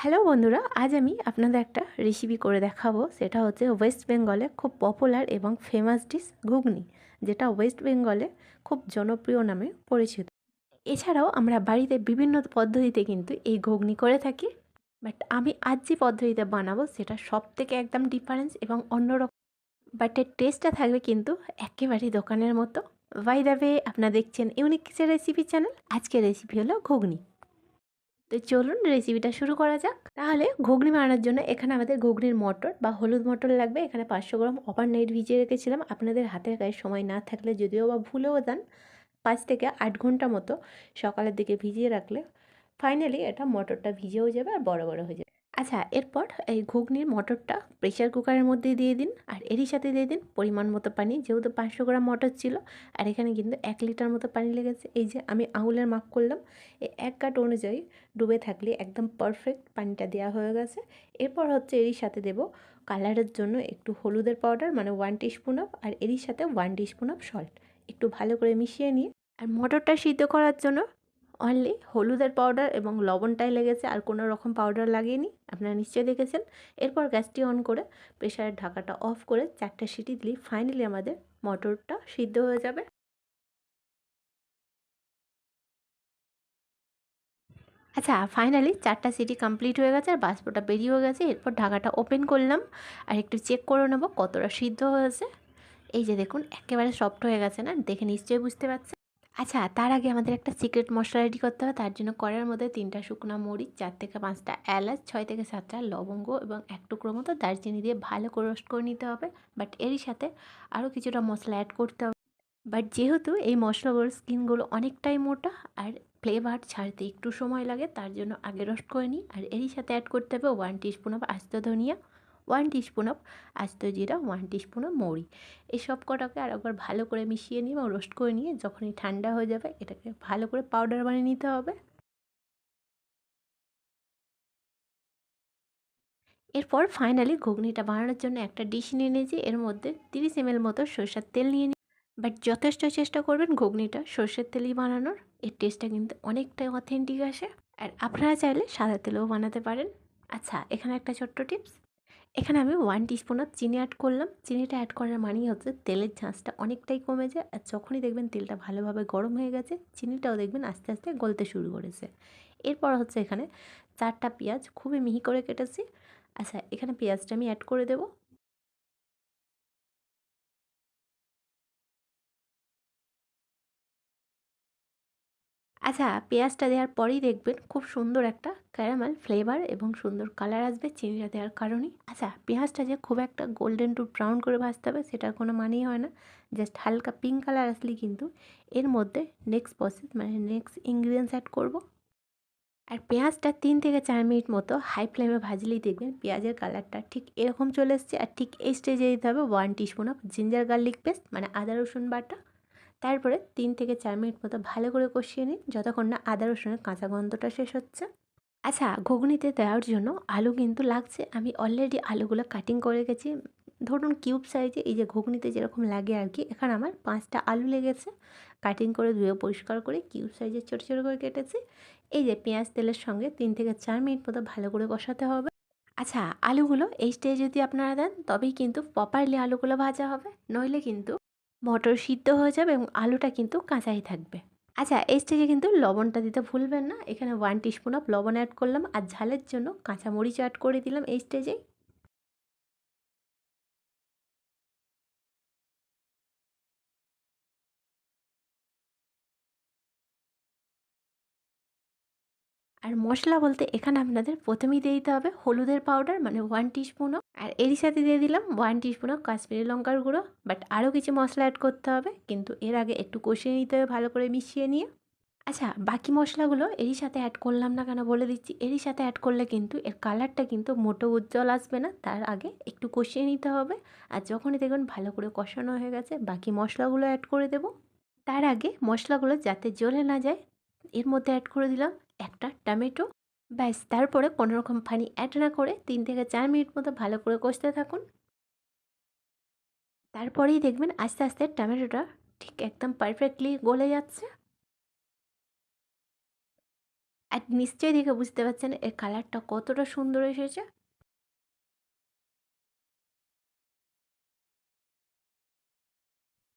Hello বন্ধুরা, আজ আমি আপনাদের একটা রেসিপি করে দেখাবো। সেটা হচ্ছে ওয়েস্ট বেঙ্গলে খুব পপুলার এবং ফেমাস ডিশ ঘুগনি, যেটা ওয়েস্ট বেঙ্গলে খুব জনপ্রিয় নামে পরিচিত। এছাড়াও আমরা বাড়িতে বিভিন্ন পদ্ধতিতে কিন্তু এই ঘুগনি করে থাকি। বাট আমি আজ যে পদ্ধতিতে বানাবো, সেটা সব থেকে একদম ডিফারেন্স এবং অন্যরকম। বাট এর টেস্টটা থাকবে কিন্তু একেবারেই দোকানের মতো। বাই দ্য আপনারা দেখছেন ইউনিক কিচেন রেসিপি চ্যানেল আজকের রেসিপি হলো ঘুগনি। তো চলুন রেসিপিটা শুরু করা যাক। তাহলে ঘুগনি বানানোর জন্য এখানে আমাদের ঘুগনির মটর বা হলুদ মটর লাগবে। এখানে পাঁচশো গ্রাম ওভার নাইট ভিজিয়ে রেখেছিলাম। আপনাদের হাতের গায়ে সময় না থাকলে যদিও বা ভুলেও দেন পাঁচ থেকে আট ঘণ্টা মতো সকালের দিকে ভিজিয়ে রাখলে ফাইনালি এটা মটরটা ভিজেও যাবে আর বড় বড় হয়ে যাবে। আচ্ছা এরপর এই ঘুগনির মটরটা প্রেশার কুকারের মধ্যে দিয়ে দিন আর এরই সাথে দিয়ে দিন পরিমাণ মতো পানি, যেহেতু পাঁচশো গ্রাম মটর ছিল আর এখানে কিন্তু এক লিটার মতো পানি লেগেছে। এই যে আমি আঙুলের মাপ করলাম, এই এক কাট অনুযায়ী ডুবে থাকলে একদম পারফেক্ট পানিটা দেওয়া হয়ে গেছে। এরপর হচ্ছে এরই সাথে দেব কালারের জন্য একটু হলুদের পাউডার মানে ওয়ান টিস্পুন অফ আর এরই সাথে ওয়ান টিস্পুন অফ সল্ট একটু ভালো করে মিশিয়ে নিয়ে আর মটরটা সিদ্ধ করার জন্য অনলি হলুদের পাউডার এবং লবণটাই লেগেছে, আর কোনো রকম পাউডার লাগিয়ে আপনারা নিশ্চয়ই দেখেছেন। এরপর গ্যাসটি অন করে প্রেশারের ঢাকাটা অফ করে চারটে সিটি দিলেই ফাইনালি আমাদের মটরটা সিদ্ধ হয়ে যাবে। আচ্ছা ফাইনালি চারটা সিটি কমপ্লিট হয়ে গেছে, আর বাষ্পটা বেরিয়েও গেছে। এরপর ঢাকাটা ওপেন করলাম, আর একটু চেক করে নেব কতটা সিদ্ধ হয়েছে। এই যে দেখুন, একেবারে সফট হয়ে গেছে না? দেখে নিশ্চয়ই বুঝতে পারছেন। আচ্ছা তার আগে আমাদের একটা সিক্রেট মশলা রেডি করতে হবে। তার জন্য কড়ার মধ্যে তিনটা শুকনো মরিচ, চার থেকে পাঁচটা এলাচ, ছয় থেকে সাতটা লবঙ্গ এবং এক টুকরো মতো দারচিনি দিয়ে ভালো করে রোস্ট করে নিতে হবে। বাট এরই সাথে আরও কিছুটা মশলা অ্যাড করতে হবে। বাট যেহেতু এই মশলাগুলোর স্কিনগুলো অনেকটাই মোটা আর ফ্লেভার ছাড়তে একটু সময় লাগে, তার জন্য আগে রোস্ট করে নিই। আর এরই সাথে অ্যাড করতে হবে ওয়ান টিস্পুন অফ আস্ত ধনিয়া। ওয়ান টিস্পুন অফ আস্ত জিরা, ওয়ান টিস্পুন অফ মৌরি। এই সব কটাকে আর একবার ভালো করে মিশিয়ে নিয়ে এবং রোস্ট করে নিয়ে যখনই ঠান্ডা হয়ে যাবে এটাকে ভালো করে পাউডার বানিয়ে নিতে হবে। এরপর ফাইনালি ঘুগনিটা বানানোর জন্য একটা ডিশ নিয়ে নিয়েছি। এর মধ্যে তিরিশ এম মতো সরষের তেল নিয়ে নিই। বাট যথেষ্ট চেষ্টা করবেন ঘুগনিটা সর্ষের তেলই বানানোর। এর টেস্টটা কিন্তু অনেকটাই অথেন্টিক আসে। আর আপনারা চাইলে সাদা তেলেও বানাতে পারেন। আচ্ছা এখানে একটা ছোট্ট টিপস। এখানে আমি ওয়ান টিস্পুন চিনি অ্যাড করলাম। চিনিটা অ্যাড করার মানেই হচ্ছে তেলের ঝাঁসটা অনেকটাই কমে যায় আর যখনই দেখবেন তেলটা ভালোভাবে গরম হয়ে গেছে, চিনিটাও দেখবেন আস্তে আস্তে গলতে শুরু করেছে। এরপর হচ্ছে এখানে চারটা পেঁয়াজ খুবই মিহি করে কেটেছি। আচ্ছা এখানে পেঁয়াজটা আমি অ্যাড করে দেবো। আচ্ছা পেঁয়াজটা দেওয়ার পরেই দেখবেন খুব সুন্দর একটা ক্যারামেল ফ্লেভার এবং সুন্দর কালার আসবে চিনিটা দেওয়ার কারণেই। আচ্ছা পেঁয়াজটা যে খুব একটা গোল্ডেন টু ব্রাউন করে ভাজতে হবে সেটার কোনো মানেই হয় না। জাস্ট হালকা পিঙ্ক কালার আসলেই কিন্তু এর মধ্যে নেক্সট প্রসেস মানে নেক্সট ইনগ্রিডিয়েন্টস অ্যাড করব। আর পেঁয়াজটা তিন থেকে চার মিনিট মতো হাই ফ্লেমে ভাজলেই দেখবেন পেঁয়াজের কালারটা ঠিক এরকম চলে এসছে। আর ঠিক এই স্টেজে দিতে হবে one teaspoon of ginger garlic paste মানে আদা রসুন বাটা। তারপরে তিন থেকে চার মিনিট মতো ভালো করে কষিয়ে নিন, যতক্ষণ না আদা, রসুনের কাঁচা গন্ধটা শেষ হচ্ছে। আচ্ছা ঘুগনিতে দেওয়ার জন্য আলু কিন্তু লাগছে। আমি অলরেডি আলুগুলো কাটিং করে গেছি ধরুন কিউব সাইজে এই যে ঘুগনিতে যেরকম লাগে আর কি এখানে আমার পাঁচটা আলু লেগেছে। কাটিং করে ধুয়ে পরিষ্কার করে কিউব সাইজে ছোটো ছোটো করে কেটেছি। এই যে পেঁয়াজ তেলের সঙ্গে তিন থেকে চার মিনিট মতো ভালো করে কষাতে হবে। আচ্ছা আলুগুলো এই স্টেজে যদি আপনারা দেন, তবেই কিন্তু প্রপারলি আলুগুলো ভাজা হবে। নইলে কিন্তু মটর সিদ্ধ হয়ে যাবে এবং আলুটা কিন্তু কাঁচাই থাকবে। আচ্ছা এই স্টেজে কিন্তু লবণটা দিতে ভুলবেন না। এখানে ওয়ান টিস্পুন অফ লবণ অ্যাড করলাম আর ঝালের জন্য কাঁচামরিচ অ্যাড করে দিলাম এই স্টেজেই আর মশলা বলতে এখানে আপনাদের প্রথমেই দিয়ে দিতে হবে হলুদের পাউডার মানে ওয়ান টিস্পুনও আর এরই সাথে দিয়ে দিলাম ওয়ান টিস্পুনও কাশ্মীরি লঙ্কার গুঁড়ো। বাট আরও কিছু মশলা অ্যাড করতে হবে, কিন্তু এর আগে একটু কষিয়ে নিতে হবে ভালো করে মিশিয়ে নিয়ে। আচ্ছা বাকি মশলাগুলো এরই সাথে অ্যাড করলাম না কেন বলে দিচ্ছি। এরই সাথে অ্যাড করলে কিন্তু এর কালারটা কিন্তু মোটো উজ্জ্বল আসবে না, তার আগে একটু কষিয়ে নিতে হবে। আর যখনই দেখবেন ভালো করে কষানো হয়ে গেছে, বাকি মশলাগুলো অ্যাড করে দেব। তার আগে মশলাগুলো যাতে জ্বলে না যায়, এর মধ্যে অ্যাড করে দিলাম একটা টমেটো। ব্যাস, তারপরে কোনো রকম পানি অ্যাড না করে তিন থেকে চার মিনিট মতো ভালো করে কষতে থাকুন। তারপরেই দেখবেন আস্তে আস্তে টমেটোটা ঠিক একদম পারফেক্টলি গলে যাচ্ছে। আর নিশ্চয়ই দেখে বুঝতে পারছেন এর কালারটা কতটা সুন্দর এসেছে।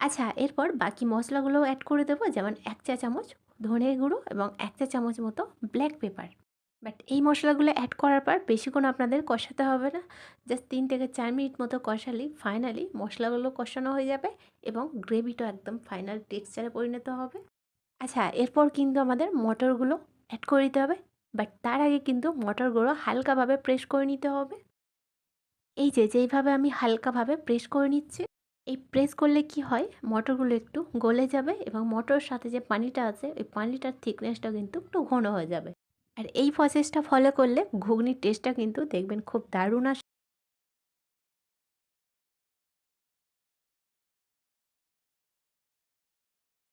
আচ্ছা এরপর বাকি মশলাগুলোও অ্যাড করে দেবো, যেমন এক চা চামচ ধনে গুঁড়ো এবং এক চা চামচ মতো ব্ল্যাক পেপার বাট এই মশলাগুলো অ্যাড করার পর বেশিক্ষণ আপনাদের কষাতে হবে না। জাস্ট তিন থেকে চার মিনিট মতো কষালেই ফাইনালি মশলাগুলো কষানো হয়ে যাবে এবং গ্রেভিটাও একদম ফাইনাল টেক্সচারে পরিণত হবে। আচ্ছা এরপর কিন্তু আমাদের মটরগুলো অ্যাড করে দিতে হবে বাট তার আগে কিন্তু মটরগুলো হালকাভাবে প্রেস করে নিতে হবে। এই যে, যেইভাবে আমি হালকাভাবে প্রেস করে নিচ্ছি এই প্রেস করলে কি হয়? মটরগুলো একটু গলে যাবে এবং মটরের সাথে যে পানিটা আছে, ওই পানিটার থিকনেসটা কিন্তু একটু ঘন হয়ে যাবে। আর এই প্রসেসটা ফলো করলে ঘুগনির টেস্টটা কিন্তু দেখবেন খুব দারুণ আসে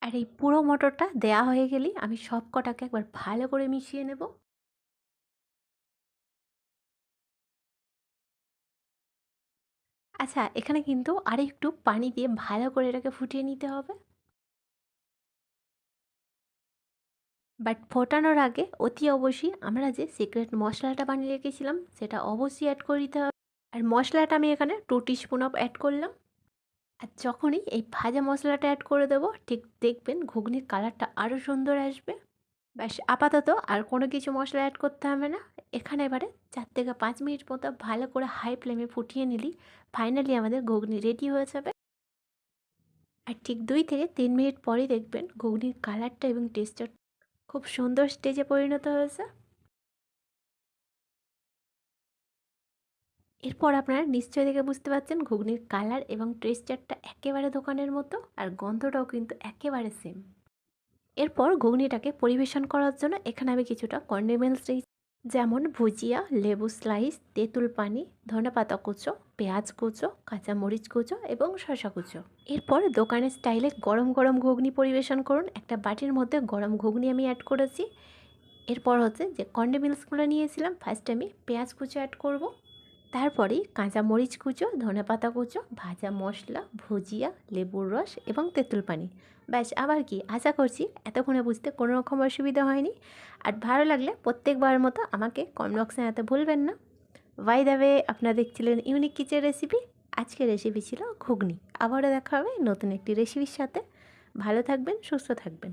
আর এই পুরো মটরটা দেয়া হয়ে গেলেই আমি সব কটাকে একবার ভালো করে মিশিয়ে নেব। আচ্ছা এখানে কিন্তু আর একটু পানি দিয়ে ভালো করে এটাকে ফুটিয়ে নিতে হবে। বাট ফোটানোর আগে অতি অবশ্যই আমরা যে সিক্রেট মশলাটা বানিয়ে রেখেছিলাম, সেটা অবশ্যই অ্যাড করে দিতে হবে। আর মশলাটা আমি এখানে টু স্পুন অফ অ্যাড করলাম। আর যখনই এই ভাজা মশলাটা অ্যাড করে দেবো, ঠিক দেখবেন ঘুগনির কালারটা আরও সুন্দর আসবে। ব্যাস, আপাতত আর কোনো কিছু মশলা অ্যাড করতে হবে না। এখানে এবারে চার থেকে পাঁচ মিনিট মতো ভালো করে হাই ফ্লেমে ফুটিয়ে নিলি। ফাইনালি আমাদের ঘুগনি রেডি হয়ে যাবে। আর ঠিক দুই থেকে তিন মিনিট পরেই দেখবেন ঘুগনির কালারটা এবং টেস্টার খুব সুন্দর স্টেজে পরিণত হয়েছে। এরপর আপনারা নিশ্চয়ই দেখে বুঝতে পারছেন ঘুগনির কালার এবং টেক্সচারটা একেবারে দোকানের মতো আর গন্ধটাও কিন্তু একেবারে সেম এরপর ঘুগনিটাকে পরিবেশন করার জন্য এখানে আমি কিছুটা কন্ডিমেন্টস দিয়েছি। যেমন ভুজিয়া, লেবু স্লাইস তেঁতুল পানি ধনেপাতা কুচো, পেঁয়াজ কুচো, কাঁচামরিচ কুচো এবং শশা কুচো। এরপর দোকানের স্টাইলে গরম গরম ঘুগনি পরিবেশন করুন। একটা বাটির মধ্যে গরম ঘুগনি আমি অ্যাড করেছি। এরপর হচ্ছে যে কন্ডিমেন্টসগুলো নিয়েছিলাম ফার্স্ট আমি পেঁয়াজ কুচো অ্যাড করব। তারপরেই কাঁচা মরিচ কুচো ধনেপাতা কুচো, ভাজা মশলা, ভুজিয়া, লেবুর রস এবং তেঁতুল পানি। ব্যাস, আবার কি? আশা করছি এতক্ষণে বুঝতে কোনো রকম অসুবিধা হয়নি। আর ভালো লাগলে প্রত্যেকবারের মতো আমাকে কমেন্ট বক্সে জানাতে ভুলবেন না। ওয়াই দাবে আপনারা দেখছিলেন ইউনিক কিচেন রেসিপি। আজকের রেসিপি ছিল ঘুগনি। আবারও দেখা হবে নতুন একটি রেসিপির সাথে। ভালো থাকবেন, সুস্থ থাকবেন।